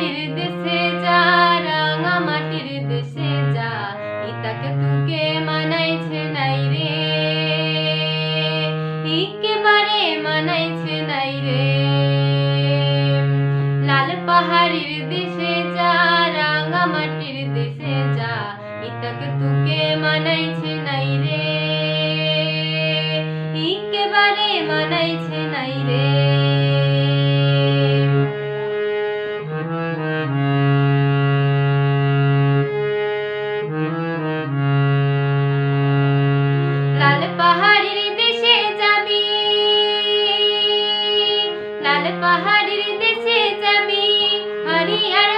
মাটির দেশে যা, রাঙা মাটির দেশে যা, ইতাকে তুকে মানাইছে নাই রে। একেবারে মানাইছে নাই রে। লাল পাহাড়ির দেশে যা, রাঙা মাটির দেশে যা, ইতাকে তুকে মানাইছে নাই রে। একেবারে মানাইছে নাই রে। লাল পাহাড়ের দেশে যাবি হরিয়ার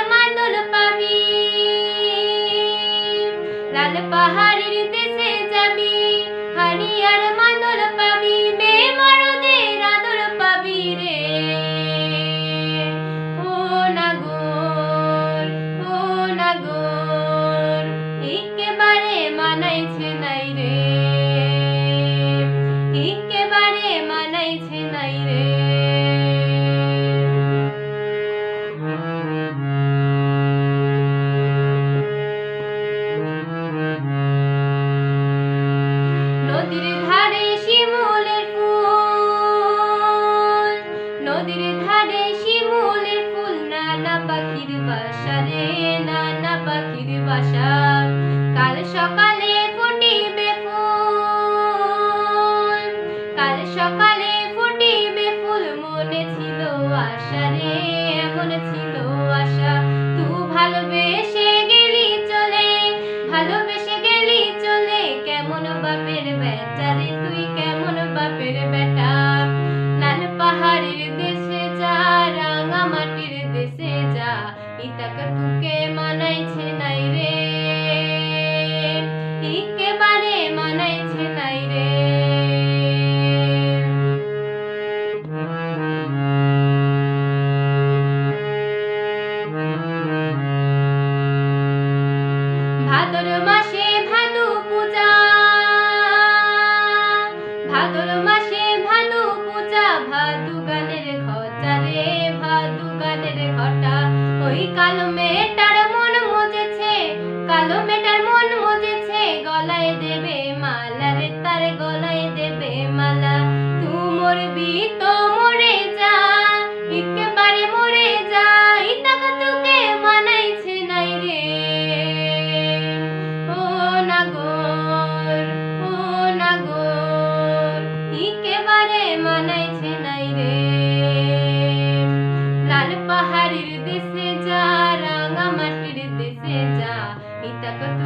নদীর ধারে শিমুলের ফুল, নানা পাখির বাসা রে, নানা পাখির বাসা। কাল সকালে ফুটিবে ফুল, কাল সকালে ফুটিবে ফুল, মনে ছিল আশা রে এমন ছিল আশা। তু ভালোবেসে গেলি চলে, ভালোবেসে গেলি চলে, কেমন বাপের বেটা রে তুই, কেমন বাপের বেটা যা ইতাকে তুকে মানাইছে নাই রে। একেবারে মানাইছে নাই ওই কালো মেয়েটার মন মজেছে, কালো মেয়েটার মন মজেছে, গলায় দেবে মালা রে, তার গলায় দেবে মালা। মরবি তো মরে যা, একেবারে মরে যা তোকে মানাইছে নাই রে। ও নাগর ও নাগর, একেবারে মানাইছে রাঙা মাটির